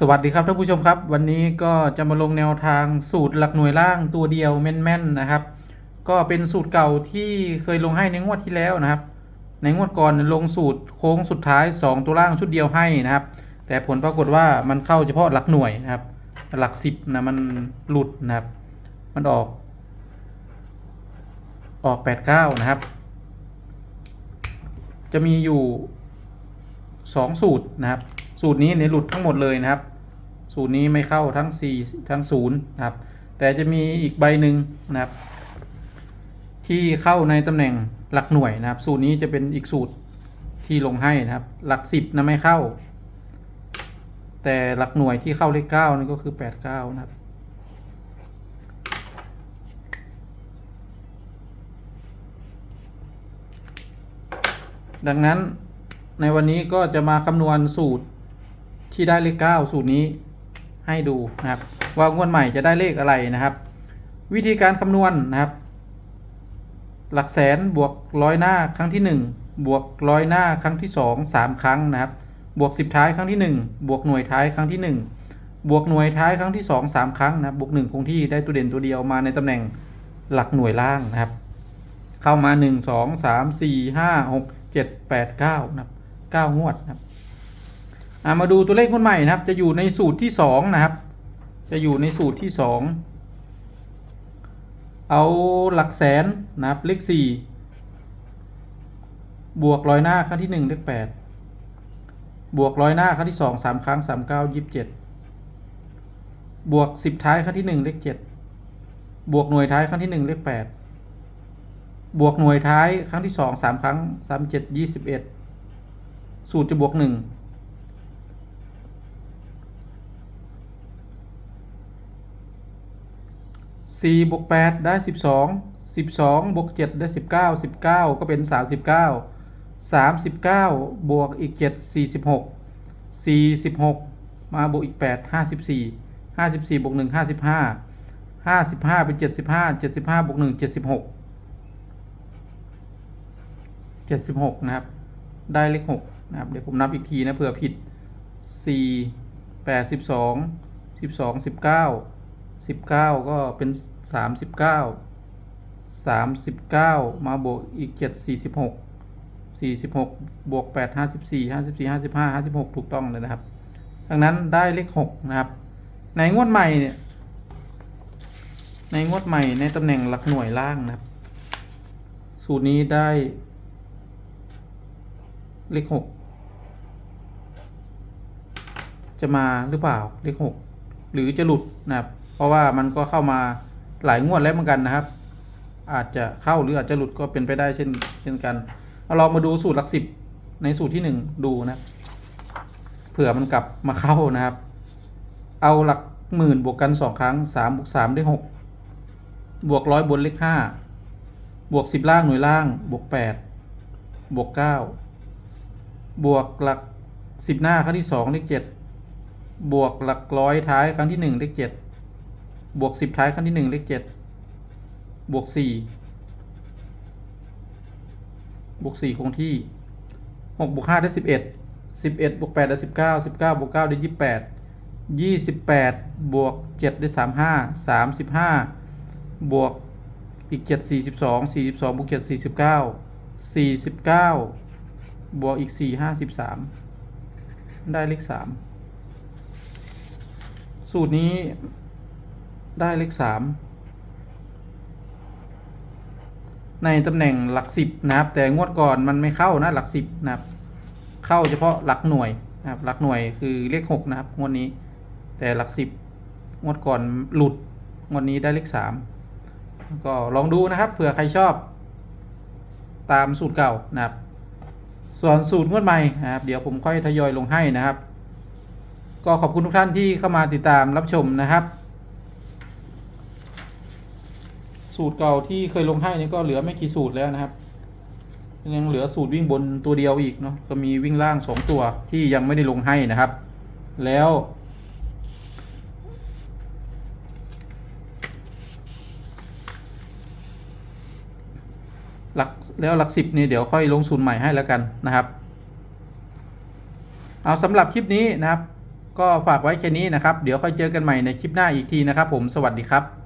สวัสดีครับท่านผู้ชมครับ วันนี้ก็จะมาลงแนวทางสูตรหลักหน่วยล่างตัวเดียวแม่นๆนะครับ ก็เป็นสูตรเก่าที่เคยลงให้ในงวดที่แล้วนะครับ ในงวดก่อนลงสูตรโค้งสุดท้าย 2 ตัวล่างชุดเดียวให้นะครับ แต่ผลปรากฏว่ามันเข้าเฉพาะหลักหน่วยนะครับ หลักสิบนะมันหลุดนะครับ มันออก ออก 89 นะครับ จะมีอยู่ 2 สูตรนะครับ สูตรนี้เนี่ยหลุดทั้งหมดเลยนะครับ สูตรนี้ไม่เข้าทั้ง 4 ทั้ง0นะครับ แต่จะมีอีกใบหนึ่งนะครับ ที่เข้าในตำแหน่งหลักหน่วยนะครับ สูตรนี้จะเป็นอีกสูตรที่ลงให้นะครับ หลักสิบนะไม่เข้า แต่หลักหน่วยที่เข้าเลขเก้านี่ก็คือแปดเก้านะครับดังนั้นในวันนี้ก็จะมาคำนวณสูตร ที่ได้เลข 9 สูตรนี้ให้ดูนะครับ ว่างวดใหม่จะได้เลขอะไรนะครับ วิธีการคำนวณนะครับ หลักแสนบวกร้อยหน้าครั้งที่ 1 บวกร้อยหน้าครั้งที่ 2 3 ครั้งนะครับ บวก 10 ท้ายครั้งที่ 1 บวกหน่วยท้ายครั้งที่ 1 บวกหน่วยท้ายครั้งที่ 2 3 ครั้งนะบบวก1คงที่ได้ตัวเด่นตัวเดียวมาในตำแหน่งหลักหน่วยล่างนะครับ เข้ามา 1 2 3 4 5 6 7 8 9นะครับ9งวดนะครับ มาดูตัวเลขงวดใหม่นะครับ จะอยู่ในสูตรที่ 2 นะครับ จะอยู่ในสูตรที่ 2 เอาหลักแสนนะครับเลข4บวกร้อยหน้าครั้งที่1เลข8บวกร้อยหน้าครั้งที่ 2 3 ครั้ง 3 9 27 บวก 10 ท้ายครั้งที่ 1 เลข 7 บวกหน่วยท้ายครั้งที่ 1 เลข 8 บวกหน่วยท้ายครั้งที่ 2 3 ครั้ง 3 7 21 สูตรจะบวก 1 สี่บวกแปดได้สิบสองสิบสองบวกเจ็ดได้สิบเก้าสิบเก้าก็เป็นสามสิบเก้าสามสิบเก้าบวกอีกเจ็ดสี่สิบหกสี่สิบหกมาบวกอีกแปดห้าสิบสี่ห้าสิบสี่บวกหนึ่งห้าสิบห้าห้าสิบห้าเป็นเจ็ดสิบห้าเจ็ดสิบห้าบวกหนึ่งเจ็ดสิบหกเจ็ดสิบหกนะครับ ได้เลขหกนะครับ เดี๋ยวผมนับอีกทีนะเผื่อผิดสี่แปดสิ บสองสิบเก้าก็เป็นสามสิบเก้าสามสิบเก้ามาบวกอีกเจ็ดสี่สิบหกสี่สิบหกบวกแปดห้าสิบสี่ห้าสิบสี่ห้าสิบห้าห้าสิบหกถูกต้องเลยนะครับ ดังนั้นได้เลขหกนะครับ ในงวดใหม่เนี่ย ในงวดใหม่ในตำแหน่งหลักหน่วยล่างนะครับ สูตรนี้ได้ เลขหกจะมาหรือเปล่าเลขหกหรือจะหลุดนะครับ เพราะว่ามันก็เข้ามาหลายงวดแล้วเหมือนกันนะครับ อาจจะเข้าหรืออาจจะหลุดก็เป็นไปได้เช่นเช่นกันเอาลองมาดูสูตรหลักสิบในสูตรที่หนึ่งดูนะเผื่อมันกลับมาเข้านะครับ เอาหลักหมื่นบวกกันสองครั้งสามบวกสามได้หกบวกร้อยบนเลขห้าบวกสิบล่างหน่วยล่าง บวกแปดบวกเก้าบวกหลักสิบหน้าครั้งที่สองเลขเจ็ดบวกหลักร้อยท้ายครั้งที่หนึ่งเลขเจ็ด บวกสิบท้ายครั้งที่หนึ่งเลขเจ็ดบวกสี่บวกสี่คงที่หกบวกห้าได้สิบเอ็ดสิบเอ็ดบวกแปดได้สิบเก้าสิบเก้าบวกเก้าได้ยี่สิบแปดยี่สิบแปดบวกเจ็ดได้สามห้าสามสิบห้าบวกอีกเจ็ดสี่สิบสองสี่สิบสองบวกเจ็ดสี่สิบเก้าสี่สิบเก้าบวกอีกสี่ห้าสิบสามได้เลขสามสูตรนี้ ได้เลขสามในตำแหน่งหลักสิบนะครับ แต่งวดก่อนมันไม่เข้านะหลักสิบนะครับ เข้าเฉพาะหลักหน่วยนะครับหลักหน่วยคือเลขหกนะครับงวดนี้ แต่หลักสิบงวดก่อนหลุดงวดนี้ได้เลขสามก็ลองดูนะครับเผื่อใครชอบ ตามสูตรเก่านะครับ ส่วนสูตรงวดใหม่นะครับ เดี๋ยวผมค่อยทยอยลงให้นะครับ ก็ขอบคุณทุกท่านที่เข้ามาติดตามรับชมนะครับ สูตรเก่าที่เคยลงให้นี่ก็เหลือไม่กี่สูตรแล้วนะครับ ยังเหลือสูตรวิ่งบนตัวเดียวอีกเนาะก็มีวิ่งล่างสองตัวที่ยังไม่ได้ลงให้นะครับ แล้ว หลักแล้วหลักสิบนี่เดี๋ยวค่อยลงสูตรใหม่ให้แล้วกันนะครับ เอาสำหรับคลิปนี้นะครับ ก็ฝากไว้แค่นี้นะครับ เดี๋ยวค่อยเจอกันใหม่ในคลิปหน้าอีกทีนะครับ ผมสวัสดีครับ